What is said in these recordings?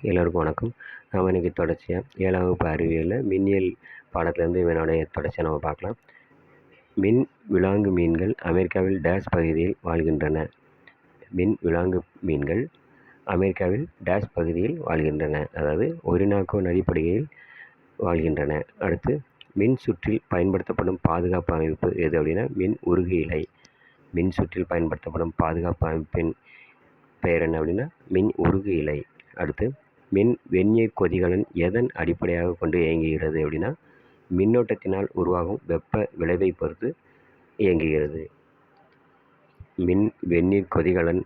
எல்லோருக்கும் வணக்கம். நாம் இன்றைக்கி தொடர்ச்சியாக ஏழாம் வகுப்பு அறிவியலில் மின்னியல் பாடத்துலேருந்து இவனுடைய தொடர்ச்சியாக நம்ம பார்க்கலாம். மின் விலாங்கு மீன்கள் அமெரிக்காவில் டேஷ் பகுதியில் வாழ்கின்றன. மின் விலாங்கு மீன்கள் அமெரிக்காவில் டேஷ் பகுதியில் வாழ்கின்றன. அதாவது ஒரினாக்கோ நதிப்படுகையில் வாழ்கின்றன. அடுத்து மின் சுற்றில் பயன்படுத்தப்படும் பாதுகாப்பு அமைப்பு எது அப்படின்னா மின் உருகு இலை. மின் சுற்றில் பயன்படுத்தப்படும் பாதுகாப்பு அமைப்பின் பெயர் என்ன அப்படின்னா மின் உருகு இலை. அடுத்து மின் வெந்நீர் கொதிகலன் எதன் அடிப்படையாக கொண்டு இயங்குகிறது அப்படின்னா மின்னோட்டத்தினால் உருவாகும் வெப்ப விளைவை பொறுத்து இயங்குகிறது. மின் வெந்நீர் கொதிகலன்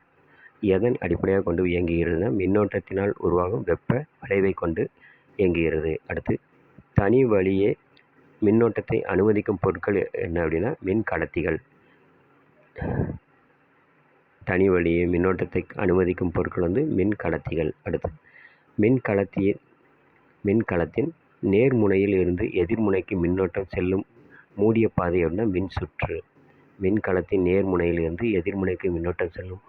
எதன் அடிப்படையாக கொண்டு இயங்குகிறதுனா மின்னோட்டத்தினால் உருவாகும் வெப்ப விளைவை கொண்டு இயங்குகிறது. அடுத்து தனி வழியே மின்னோட்டத்தை அனுமதிக்கும் பொருட்கள் என்ன அப்படின்னா மின் கடத்திகள். தனி வழியே மின்னோட்டத்தை அனுமதிக்கும் பொருட்கள் வந்து மின் கடத்திகள். அடுத்து மின் மின்கலத்தின் மின் நேர்முனையில் இருந்து எதிர்முனைக்கு மின்னோட்டம் செல்லும் மூடிய பாதை மின்சுற்று. மின் சுற்று நேர்முனையில் இருந்து எதிர்முனைக்கு மின்னோட்டம் செல்லும்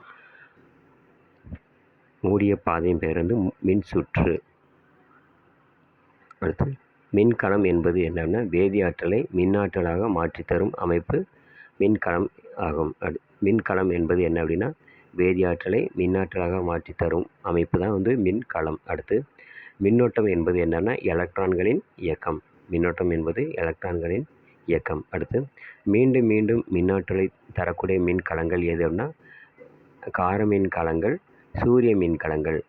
மூடிய பாதையின் பெயர் வந்து மின்சுற்று. அடுத்து மின்கலம் என்பது என்னென்னா வேதியாற்றலை மின்னாற்றலாக மாற்றித்தரும் அமைப்பு மின்கலம் ஆகும். அடு மின்கலம் என்பது என்ன அப்படின்னா வேதியாற்றலை மின்னாற்றலாக மாற்றி தரும் அமைப்பு தான் வந்து மின்கலம். அடுத்து மின்னோட்டம் என்பது என்னென்னா எலக்ட்ரான்களின் இயக்கம். மின்னோட்டம் என்பது எலக்ட்ரான்களின் இயக்கம். அடுத்து மீண்டும் மீண்டும் மின்னாற்றலை தரக்கூடிய மின்கலங்கள் எது அப்படின்னா கார மின்கலங்கள் சூரிய மின்கலங்கள்.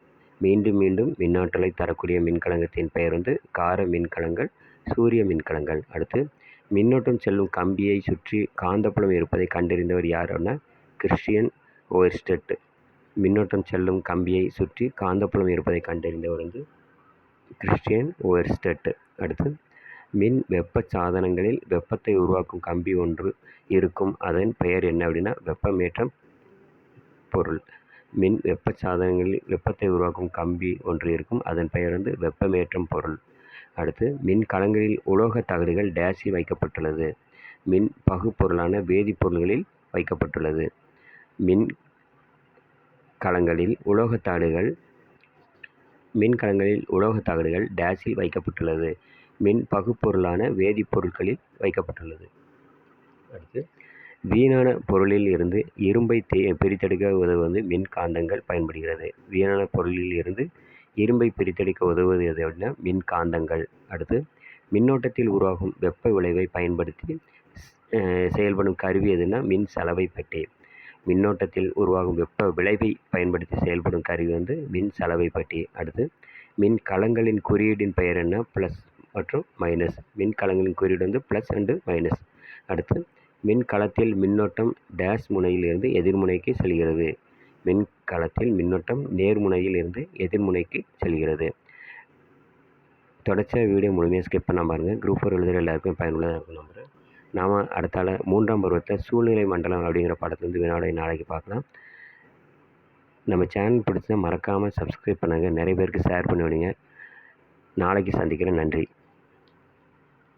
மீண்டும் மீண்டும் மின்னாற்றலை தரக்கூடிய மின்கலங்கத்தின் பெயர் வந்து கார மின்கலங்கள் சூரிய மின்கலங்கள். அடுத்து மின்னோட்டம் செல்லும் கம்பியை சுற்றி காந்தப்புலம் இருப்பதை கண்டறிந்தவர் யார் அப்படின்னா கிறிஸ்டியன் ஓயர்ஸ்டெட் மின்னோட்டம் செல்லும் கம்பியை சுற்றி காந்தப்புலம் இருப்பதை கண்டறிந்தவர் வந்து கிறிஸ்டியன் ஓயர்ஸ்டெட் அடுத்து மின் வெப்ப சாதனங்களில் வெப்பத்தை உருவாக்கும் கம்பி ஒன்று இருக்கும். அதன் பெயர் என்ன அப்படின்னா வெப்பமேற்றம் பொருள். மின் வெப்ப சாதனங்களில் வெப்பத்தை உருவாக்கும் கம்பி ஒன்று இருக்கும். அதன் பெயர் வந்து வெப்பமேற்றம் பொருள். அடுத்து மின் கலங்களில் உலோக தகடுகள் டேஸில் வைக்கப்பட்டுள்ளது. மின் பகுப்பொருளான வேதிப்பொருள்களில் வைக்கப்பட்டுள்ளது. மின் களங்களில் உலோகத்தாடுகள் தகடுகள் மின் கலங்களில் உலோக டேஸில் வைக்கப்பட்டுள்ளது. மின் பகுப்பொருளான வேதிப்பொருட்களில் வைக்கப்பட்டுள்ளது. அடுத்து வீணான பொருளில் இருந்து இரும்பை தே பிரித்தெடுக்க உதவுவது மின்காந்தங்கள் பயன்படுகிறது. வீணான பொருளில் இருந்து இரும்பை பிரித்தெடுக்க உதவுவது எது அப்படின்னா மின்காந்தங்கள் அடுத்து மின்னோட்டத்தில் உருவாகும் வெப்ப விளைவை பயன்படுத்தி செயல்படும் கருவி எதுனா மின் சலவை பெட்டி. மின்னோட்டத்தில் உருவாகும் வெப்ப விளைவை பயன்படுத்தி செயல்படும் கருவி வந்து மின் சலவை பெட்டி அடுத்து மின் கலங்களின் குறியீடின் பெயர் என்ன? ப்ளஸ் மற்றும் மைனஸ் மின் கலங்களின் குறியீடு வந்து ப்ளஸ் அண்டு மைனஸ் அடுத்து மின் களத்தில் மின்னோட்டம் டேஷ் முனையில் இருந்து எதிர்முனைக்கு செல்கிறது. மின் களத்தில் மின்னோட்டம் நேர்முனையில் இருந்து எதிர்முனைக்கு செல்கிறது. தொடர்ச்சியாக வீடியோ முழுமையாக ஸ்கிப் பண்ண பாருங்கள் குரூப் ஃபோர் எழுதுகிற எல்லாருக்கும் பயனுள்ளதாக இருக்கும் நம்புகிறேன் நாம் அடுத்தால மூன்றாம் பருவத்தில் சூழ்நிலை மண்டலம் அப்படிங்கிற படத்துலேருந்து வினாடை நாளைக்கு பார்க்கலாம். நம்ம சேனல் பிடிச்சா மறக்காமல் சப்ஸ்கிரைப் பண்ணுங்கள் நிறைய பேருக்கு ஷேர் பண்ணி விடுங்க. நாளைக்கு சந்திக்கிறேன். நன்றி.